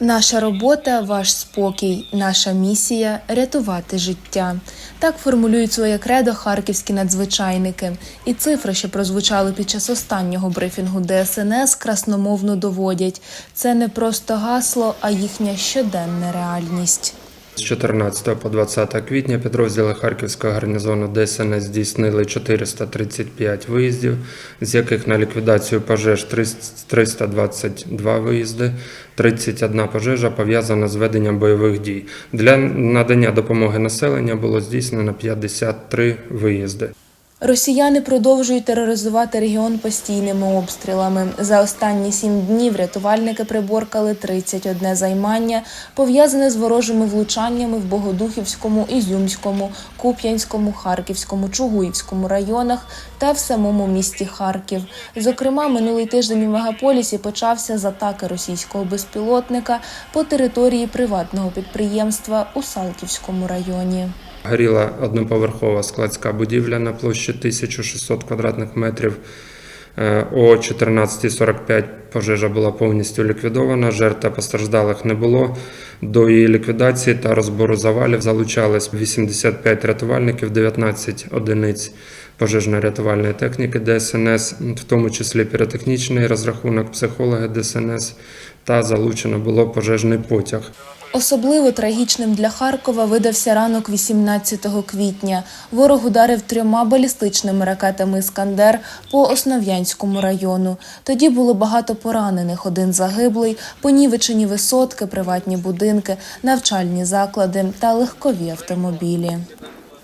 Наша робота ваш спокій, наша місія рятувати життя. Так формулюють своє кредо харківські надзвичайники. І цифри, що прозвучали під час останнього брифінгу ДСНС, красномовно доводять. Це не просто гасло, а їхня щоденна реальність. З 14 по 20 квітня підрозділи Харківського гарнізону ДСНС здійснили 435 виїздів, з яких на ліквідацію пожеж 322 виїзди, 31 пожежа пов'язана з веденням бойових дій. Для надання допомоги населення було здійснено 53 виїзди. Росіяни продовжують тероризувати регіон постійними обстрілами. За останні сім днів рятувальники приборкали 31 займання, пов'язане з ворожими влучаннями в Богодухівському, Ізюмському, Куп'янському, Харківському, Чугуївському районах та в самому місті Харків. Зокрема, минулий тиждень у мегаполісі почався з атаки російського безпілотника по території приватного підприємства у Салтівському районі. Горіла одноповерхова складська будівля на площі 1600 квадратних метрів. Е, О 14.45 пожежа була повністю ліквідована. Жертв та постраждалих не було. До її ліквідації та розбору завалів залучались 85 рятувальників, 19 одиниць пожежно-рятувальної техніки ДСНС, в тому числі піротехнічний розрахунок, психологи ДСНС та залучено було пожежний потяг. Особливо трагічним для Харкова видався ранок 18 квітня. Ворог ударив трьома балістичними ракетами Іскандер по Основ'янському району. Тоді було багато поранених, один загиблий, понівечені висотки, приватні будинки, навчальні заклади та легкові автомобілі.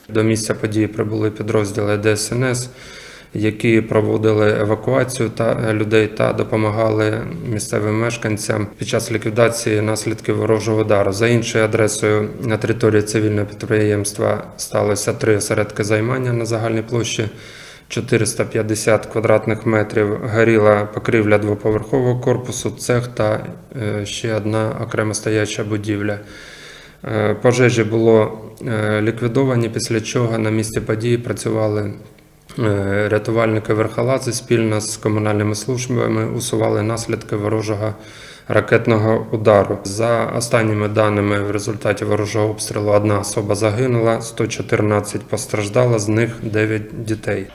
До місця події прибули підрозділи ДСНС, які проводили евакуацію та людей та допомагали місцевим мешканцям під час ліквідації наслідків ворожого удару. За іншою адресою на території цивільного підприємства сталося три осередки займання на загальній площі. 450 квадратних метрів горіла покрівля двоповерхового корпусу, цех та е, ще одна окремо стояча будівля. Е, Пожежі було е, ліквідовані, після чого на місці події працювали е, рятувальники верхолази спільно з комунальними службами, усували наслідки ворожого ракетного удару. За останніми даними, в результаті ворожого обстрілу одна особа загинула, 114 постраждала, з них 9 дітей.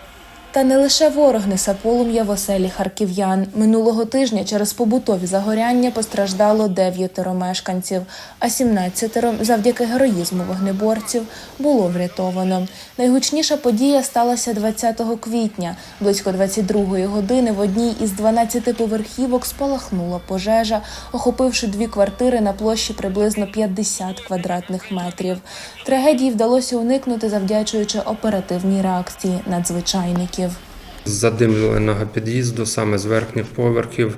Та не лише ворог несе полум'я в оселі харків'ян. Минулого тижня через побутові загоряння постраждало дев'ятеро мешканців, а 17 завдяки героїзму вогнеборців було врятовано. Найгучніша подія сталася 20 квітня. Близько 22-ї години в одній із 12 поверхівок спалахнула пожежа, охопивши дві квартири на площі приблизно 50 квадратних метрів. Трагедії вдалося уникнути завдячуючи оперативній реакції надзвичайників. З задимленого під'їзду, саме з верхніх поверхів,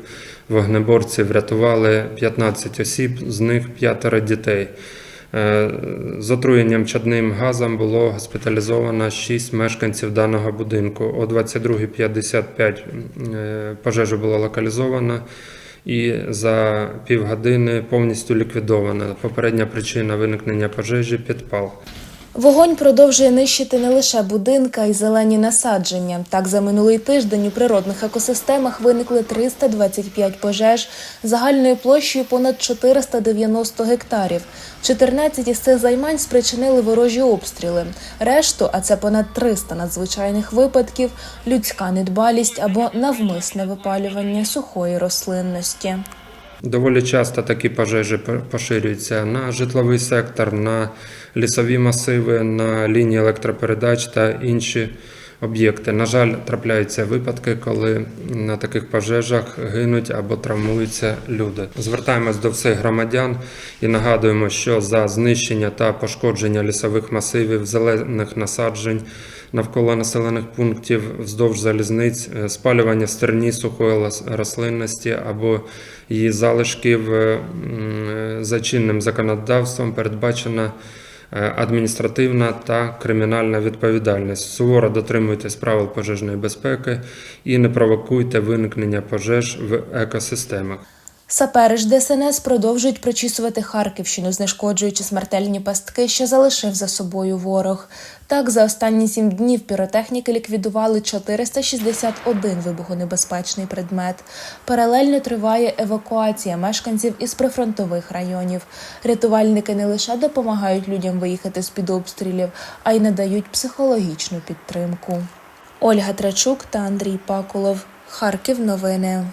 вогнеборці врятували 15 осіб, з них п'ятеро дітей. Е, З отруєнням чадним газом було госпіталізовано 6 мешканців даного будинку. О 22.55 е, пожежа була локалізована і за півгодини повністю ліквідована. Попередня причина виникнення пожежі підпал. Вогонь продовжує нищити не лише будинки, а й зелені насадження. Так, за минулий тиждень у природних екосистемах виникли 325 пожеж загальною площею понад 490 гектарів. 14 із цих займань спричинили ворожі обстріли. Решту, а це понад 300 надзвичайних випадків, людська недбалість або навмисне випалювання сухої рослинності. Доволі часто такі пожежі поширюються на житловий сектор, на лісові масиви, на лінії електропередач та інші об'єкти. На жаль, трапляються випадки, коли на таких пожежах гинуть або травмуються люди. Звертаємось до всіх громадян і нагадуємо, що за знищення та пошкодження лісових масивів, зелених насаджень навколо населених пунктів вздовж залізниць, е, спалювання стерні сухої рослинності або її залишків е, за чинним законодавством передбачена е, адміністративна та кримінальна відповідальність. Суворо дотримуйтесь правил пожежної безпеки і не провокуйте виникнення пожеж в екосистемах. Сапери ж ДСНС продовжують прочісувати Харківщину, знешкоджуючи смертельні пастки, що залишив за собою ворог. Так, за останні сім днів піротехніки ліквідували 461 вибухонебезпечний предмет. Паралельно триває евакуація мешканців із прифронтових районів. Рятувальники не лише допомагають людям виїхати з під обстрілів, а й надають психологічну підтримку. Ольга Трачук та Андрій Пакулов. Харків новини.